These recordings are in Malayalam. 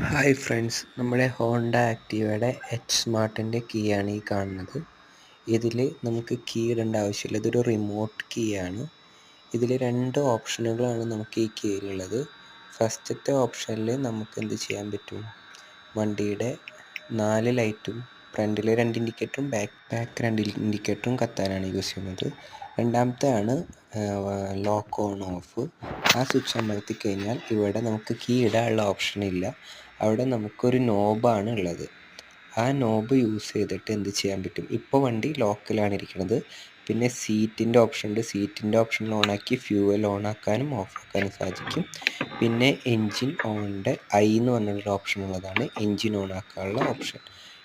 ഹായ് ഫ്രണ്ട്സ് നമ്മുടെ ഹോണ്ട ആക്റ്റീവയുടെ എച്ച് സ്മാർട്ടിന്റെ കീ ആണ് ഈ കാണുന്നത്. ഇതിൽ നമുക്ക് കീ ഇടേണ്ട ആവശ്യമില്ല. ഇതൊരു റിമോട്ട് കീ ആണ്. ഇതിൽ രണ്ട് ഓപ്ഷനുകളാണ് നമുക്ക് ഈ കീയിലുള്ളത് ഫസ്റ്റത്തെ ഓപ്ഷനിൽ നമുക്ക് എന്ത് ചെയ്യാൻ പറ്റും? വണ്ടിയുടെ നാല് ലൈറ്റും ഫ്രണ്ടിലെ രണ്ട് ഇൻഡിക്കേറ്ററും ബാക്ക് ബാക്ക് രണ്ട് ഇൻഡിക്കേറ്ററും കത്താനാണ് യൂസ് ചെയ്യുന്നത്. രണ്ടാമത്തെ ആണ് ലോക്ക് ഓൺ ഓഫ് ആ സ്വിച്ച് അമർത്തി കഴിഞ്ഞാൽ ഇവിടെ നമുക്ക് കീ ഇടാനുള്ള ഓപ്ഷൻ ഇല്ല. അവിടെ നമുക്കൊരു നോബാണ് ഉള്ളത്. ആ നോബ് യൂസ് ചെയ്തിട്ട് എന്ത് ചെയ്യാൻ പറ്റും? ഇപ്പോൾ വണ്ടി ലോക്കിലാണ് ഇരിക്കുന്നത്. പിന്നെ സീറ്റിന്റെ ഓപ്ഷൻ ഉണ്ട്. സീറ്റിന്റെ ഓപ്ഷൻ ഓണാക്കി ഫ്യൂവൽ ഓണാക്കാനും ഓഫ് ആക്കാനും സാധിക്കും. പിന്നെ എൻജിൻ ഓണിന്റെ ഐ എന്ന് പറഞ്ഞിട്ടുള്ള ഓപ്ഷൻ ഉള്ളതാണ്. എൻജിൻ ഓണാക്കാനുള്ള ഓപ്ഷൻ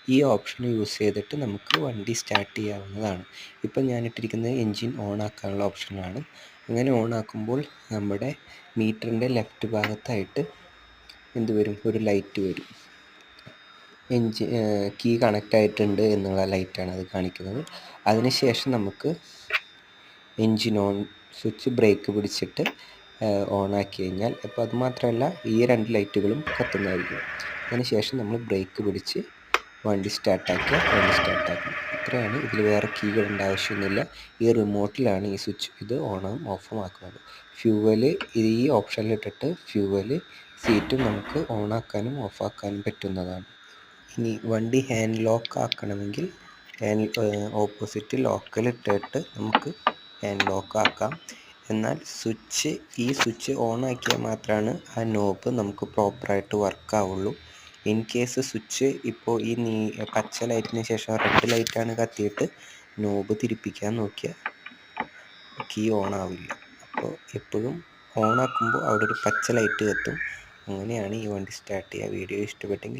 ഈ ഓപ്ഷൻ യൂസ് ചെയ്തിട്ട് നമുക്ക് വണ്ടി സ്റ്റാർട്ട് ചെയ്യാവുന്നതാണ്. ഇപ്പം ഞാനിട്ടിരിക്കുന്നത് എൻജിൻ ഓൺ ആക്കാനുള്ള ഓപ്ഷനാണ് അങ്ങനെ ഓൺ ആക്കുമ്പോൾ നമ്മുടെ മീറ്ററിന്റെ ലെഫ്റ്റ് ഭാഗത്തായിട്ട് എന്ത് വരും? ഒരു ലൈറ്റ് വരും. എൻജിൻ കീ കണക്റ്റ് ആയിട്ടുണ്ട് എന്നുള്ള ലൈറ്റാണ് അത് കാണിക്കുന്നത്. അതിനുശേഷം നമുക്ക് എൻജിൻ ഓൺ സ്വിച്ച് ബ്രേക്ക് പിടിച്ചിട്ട് ഓൺ ആക്കി കഴിഞ്ഞാൽ അപ്പോൾ അതുമാത്രമല്ല ഈ രണ്ട് ലൈറ്റുകളും കത്തുന്നതായിരിക്കും. അതിനുശേഷം നമ്മൾ ബ്രേക്ക് പിടിച്ച് വണ്ടി സ്റ്റാർട്ടാക്കുക വണ്ടി സ്റ്റാർട്ടാക്കും. ഇത്രയാണ്. ഇതിൽ വേറെ കീ ഇടേണ്ട ആവശ്യമൊന്നുമില്ല. ഈ റിമോട്ടിലാണ് ഈ സ്വിച്ച് ഇത് ഓണും ഓഫും ആക്കുന്നത് ഫ്യൂവൽ ഈ ഓപ്ഷനിലിട്ടിട്ട് ഫ്യൂവൽ സീറ്റും നമുക്ക് ഓണാക്കാനും ഓഫാക്കാനും പറ്റുന്നതാണ്. ഇനി വണ്ടി ഹാൻഡ് ലോക്ക് ആക്കണമെങ്കിൽ ഹാൻഡ് ഓപ്പോസിറ്റ് ലോക്കലിട്ടിട്ട് നമുക്ക് ഹാൻഡ് ലോക്ക് ആക്കാം. എന്നാൽ സ്വിച്ച് ഈ സ്വിച്ച് ഓൺ ആക്കിയാൽ മാത്രമാണ് ആ നോബ് നമുക്ക് പ്രോപ്പറായിട്ട് വർക്ക് ആവുള്ളൂ. ഇൻ കേസ് സ്വിച്ച് ഇപ്പോൾ ഈ നീ പച്ച ലൈറ്റിന് ശേഷം റെഡ് ലൈറ്റാണ് കത്തിയിട്ട് നോബ് തിരിപ്പിക്കാൻ നോക്കിയാൽ കീ ഓൺ ആവില്ല. അപ്പോൾ എപ്പോഴും ഓൺ ആക്കുമ്പോൾ അവിടെ ഒരു പച്ച ലൈറ്റ് കത്തും. അങ്ങനെയാണ് ഈ വണ്ടി സ്റ്റാർട്ട് ചെയ്യുക. വീഡിയോ ഇഷ്ടപ്പെട്ടെങ്കിൽ